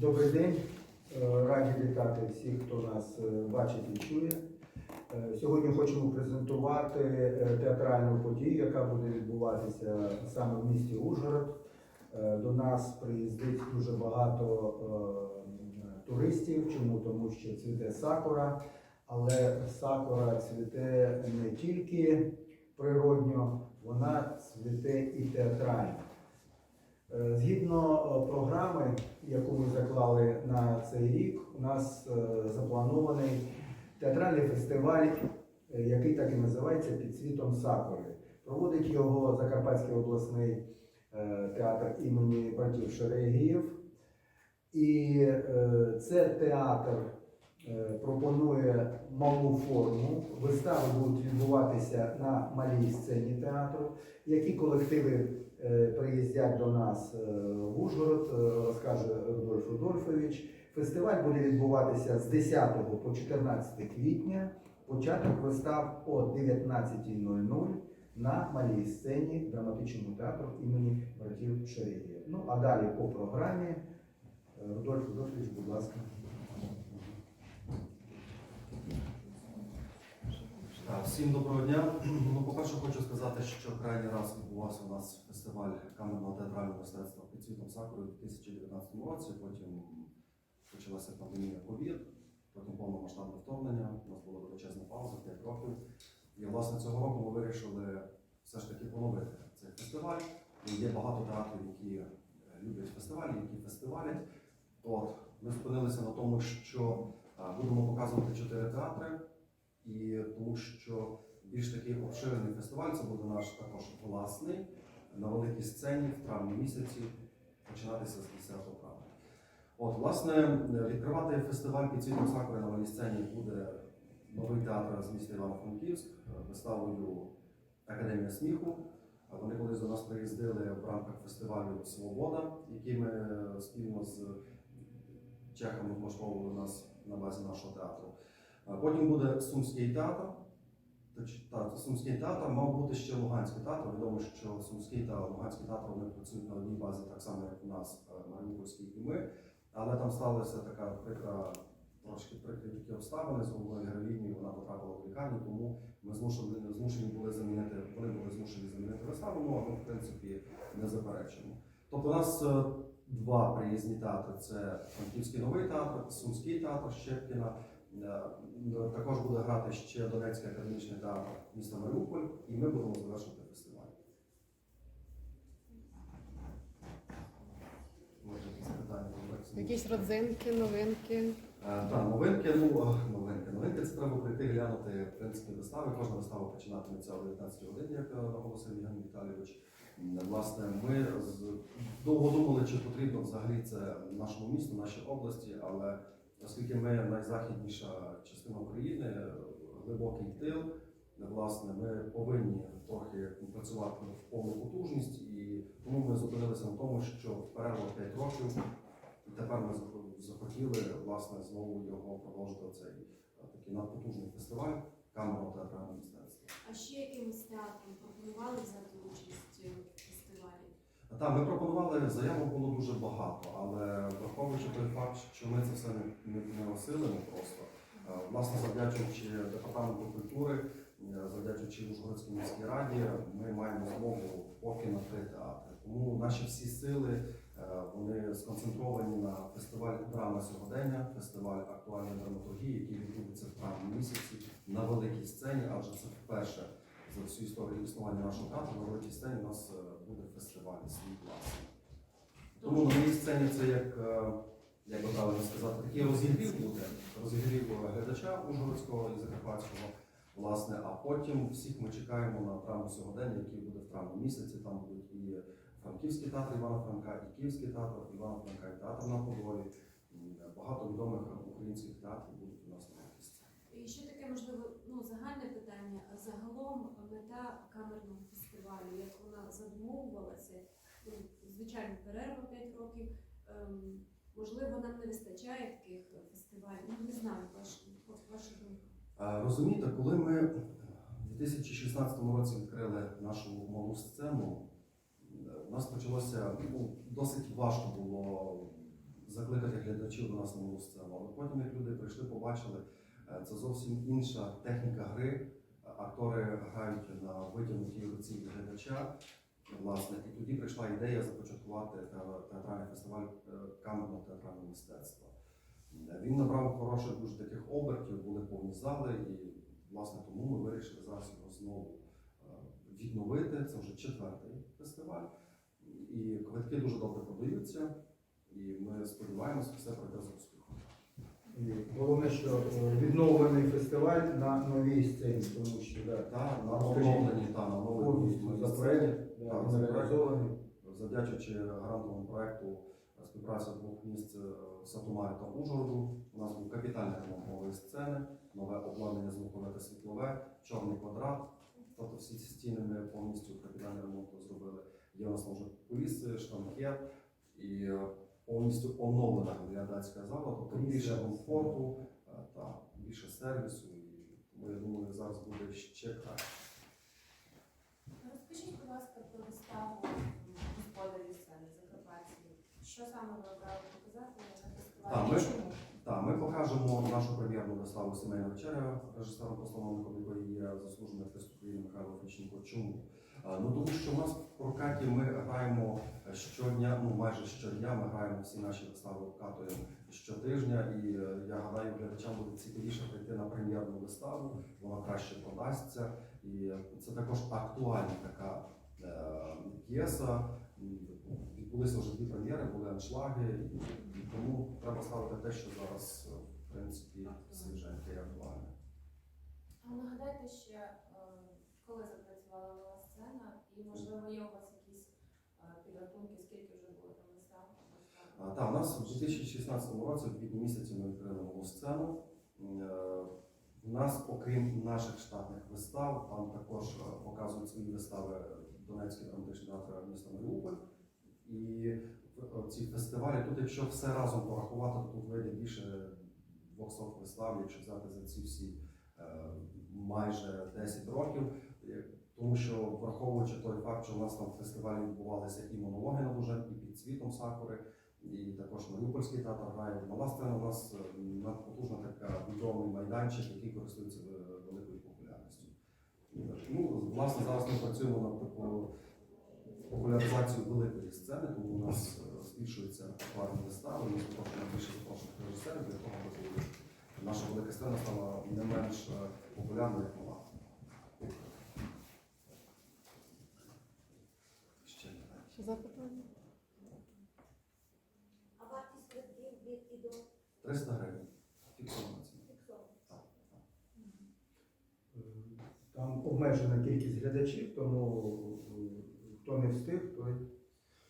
Добрий день. Е, Раді вітати всіх, хто нас е, бачить і чує. Е, Сьогодні хочемо презентувати театральну подію, яка буде відбуватися саме в місті Ужгород. До нас приїздить дуже багато туристів. Чому? Тому що цвіте сакура, але сакура цвіте не тільки природньо, вона цвіте і театрально. Е, Згідно е, програми, яку ми заклали на цей рік, у нас е, запланований театральний фестиваль, який так і називається Під світом Сакури. Проводить його Закарпатський обласний театр імені братів Шерегіїв. І це театр пропонує малу форму. Вистави будуть відбуватися на малій сцені театру. Які колективи е, приїздять до нас е, в Ужгород, е, розкаже Рудольф Рудольфович. Фестиваль буде відбуватися з 10 по 14 квітня. Початок вистав о 19.00 на малій сцені драматичного театру імені братів Шерегія. Ну а далі по програмі е, Рудольф Рудольфович, будь ласка. Так, Всім доброго дня. Ну, по-перше, хочу сказати, що крайній раз відбувався у нас фестиваль камерного театрального мистецтва під світом Сакури у 2019 році. Потім почалася пандемія ковід, потім повномасштабне вторгнення. У нас була величезна пауза 5 років. І власне цього року ми вирішили все ж таки поновити цей фестиваль. І є багато театрів, які е, люблять фестивалі, які фестивалять. От ми зупинилися на тому, що е, будемо показувати чотири театри. І тому що більш такий обширений фестиваль це буде наш також власний на великій сцені в травні місяці, починатися з 10 травня. От, власне, відкривати фестиваль під світом Сакури на малій сцені буде новий театр з міста Івано-Франківськ виставою Академія сміху. Вони колись до нас приїздили в рамках фестивалю Свобода, який ми спільно з чехами влаштовували нас на базі нашого театру. Потім буде Сумський театр. Точ- та, Сумський театр мав бути ще Луганський театр. Відомо, що Сумський та Луганський театр вони працюють на одній базі, так само, як у нас е, Маріупольський і ми. Але там сталася така прикра, трошки прикрі такі обставини з головною героїнею, вона потрапила в лікарню, тому ми змушені, змушені були замінити, вони були змушені замінити виставу, ну, а ми, в принципі, не заперечуємо. Тобто у нас е, два приїзні театри: це Франківський новий театр, Сумський театр Щепкіна. Е, Також буде грати ще Донецький академічний театр міста Маріуполь, і ми будемо завершувати фестиваль. Може, якісь питання? Якісь родзинки, новинки. Е, Так, новинки, ну е, новинки. Новинки це треба прийти глянути в принципі вистави. Кожна вистава починатиметься о 19 годині, як е, наголосив Євген Віталійович. Власне, ми довго думали, чи потрібно взагалі це нашому місту, нашій області, але оскільки ми найзахідніша частина України, е, глибокий тил, е, власне, ми повинні трохи працювати в повну потужність, і тому ми зупинилися на тому, що перерва 5 років. І тепер ми захотіли власне знову його продовжити цей е, такий надпотужний фестиваль камерного театрального мистецтва. А ще якимось театром пропонували взяти участь? А Так, ми пропонували заявок було дуже багато, але враховуючи той факт, що ми це все не, не, осилимо просто. е, Власне, завдячуючи департаменту культури, е, завдячуючи Ужгородській міській раді, ми маємо змогу поки на три театри. Тому наші всі сили е, вони сконцентровані на фестиваль драми сьогодення, фестиваль актуальної драматургії, який відбудеться в травні місяці на великій сцені, адже це вперше за всю історію існування нашого театру на великій сцені у нас е, буде фестиваль свій власний. Тому на моїй сцені це як, е, як би правильно сказати, такий розігрів буде, розігрів глядача Ужгородського і Закарпатського, власне, а потім всіх ми чекаємо на драму сьогодення, який буде в травні місяці. Там будуть і Франківський театр Івана Франка, і Київський театр Івана Франка, і театр на Подолі. Багато відомих українських театрів будуть у нас на сцені. І ще таке можливо ну Загалом мета камерного фестивалю, як вона задумовувалася, ну, звичайно, перерва 5 років. Ем, можливо, нам не вистачає таких фестивалів. Ну не знаю, ваш, ваша думка. Е, Розумієте, коли ми в 2016 році відкрили нашу малу сцену, у нас почалося ну, досить важко було закликати глядачів до нас на нову сцену. Але потім, як люди прийшли, побачили, е, це зовсім інша техніка гри. Актори грають на витягнутій руці глядача. Власне, і тоді прийшла ідея започаткувати театральний фестиваль е, камерного театрального мистецтва. Е, Він набрав хороших дуже таких обертів, були повні зали, і власне тому ми вирішили зараз його знову е, відновити. Це вже четвертий фестиваль. І квитки дуже добре продаються, і ми сподіваємося, все пройде з головне, що е, відновлений фестиваль на новій сцені, тому що да, Та, на оновленні та на повністю за да, він реалізований. Завдячуючи грантовому проекту е, співпраця двох міст е, Сатумарі та Ужгороду, у нас був капітальний ремонт нової сцени, нове обладнання звукове та світлове, чорний квадрат. Тобто всі ці стіни ми повністю капітальний ремонт зробили. Є у нас вже куліси, штампет і повністю оновлена глядацька зала, тобто більше комфорту е, та більше сервісу. І тому я думаю, зараз буде ще краще. Розкажіть, будь ласка, про виставу господарі сцени Закарпатські. Що саме ви обрали показати на фестивалі? Так, ми- покажемо нашу прем'єрну виставу Сімейна вечеря, режисером постановником якої є заслужений артист України Михайло Феченко. Чому? Ну тому що в нас в прокаті ми граємо щодня, ну майже щодня. Ми граємо всі наші вистави обкатуємо щотижня, і е, я гадаю, глядачам буде цікавіше прийти на прем'єрну виставу, вона краще продасться. І е, це також актуальна така е, п'єса. Відбулися вже дві прем'єри, були аншлаги, і, тому треба ставити те, що зараз, е, в принципі, свіженьке і актуальне. А нагадайте ще, е, коли запрацювала нова сцена, і можливо є у вас якісь е, підрахунки, скільки вже було там вистав? Так, у нас у 2016 році, в квітні місяці, ми відкрили нову сцену. Е, У нас, окрім наших штатних вистав, там також е, показують свої вистави Донецький драматичний театр міста Маріуполь. І ці фестивалі, тут, якщо все разом порахувати, то тут вийде більше 200 вистав, якщо взяти за ці всі е, майже 10 років. Тому що враховуючи той факт, що у нас там в фестивалі відбувалися і монологи на Лужен, і під світом сакури, і також Маріупольський театр грає. Мала сцена у нас е, надпотужна така відомий майданчик, який користується е, великою популярністю. Ну, власне, зараз ми працюємо над такою популяризацією великої сцени, тому у нас е, збільшується репертуарні вистави, ми запрошуємо більше запрошених режисерів для того, аби наша велика сцена стала не менш популярною, як мала. Ще не знаю. Ще запитання? А вартість квитків від і до 300 гривень. Фіксована ціна. Так, так. Там обмежена кількість глядачів, тому е, хто не встиг, той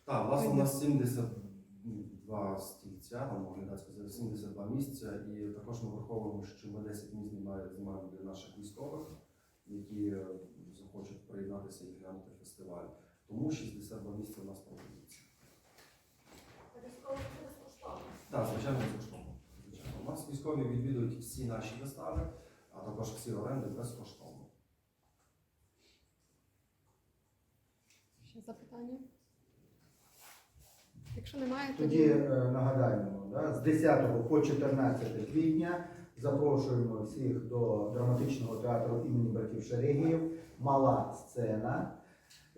Так, власне, у нас 72 стільця, там оглядацька за 72 місця, і також ми враховуємо, що ми 10 місць знімає- знімаємо для наших військових, які е, захочуть приєднатися і глянути фестиваль. Тому 62 місця у нас безкоштовно. Так, звичайно, безкоштовно. Звичайно. У нас військові відвідують всі наші вистави, а також всі оренди безкоштовно. Ще запитання? Якщо немає, Тоді тоді е, нагадаємо, да, з 10 по 14 квітня запрошуємо всіх до драматичного театру імені братів Шерегіїв. Мала сцена.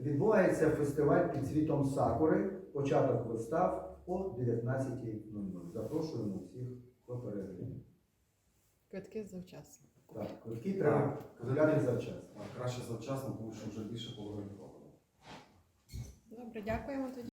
Відбувається фестиваль під світом Сакури. Початок вистав о 19.00. Запрошуємо всіх до перегляду. квитки завчасно. Так, квитки треба купляти завчасно. А Краще завчасно, тому що вже більше половини продано. Добре, дякуємо тоді.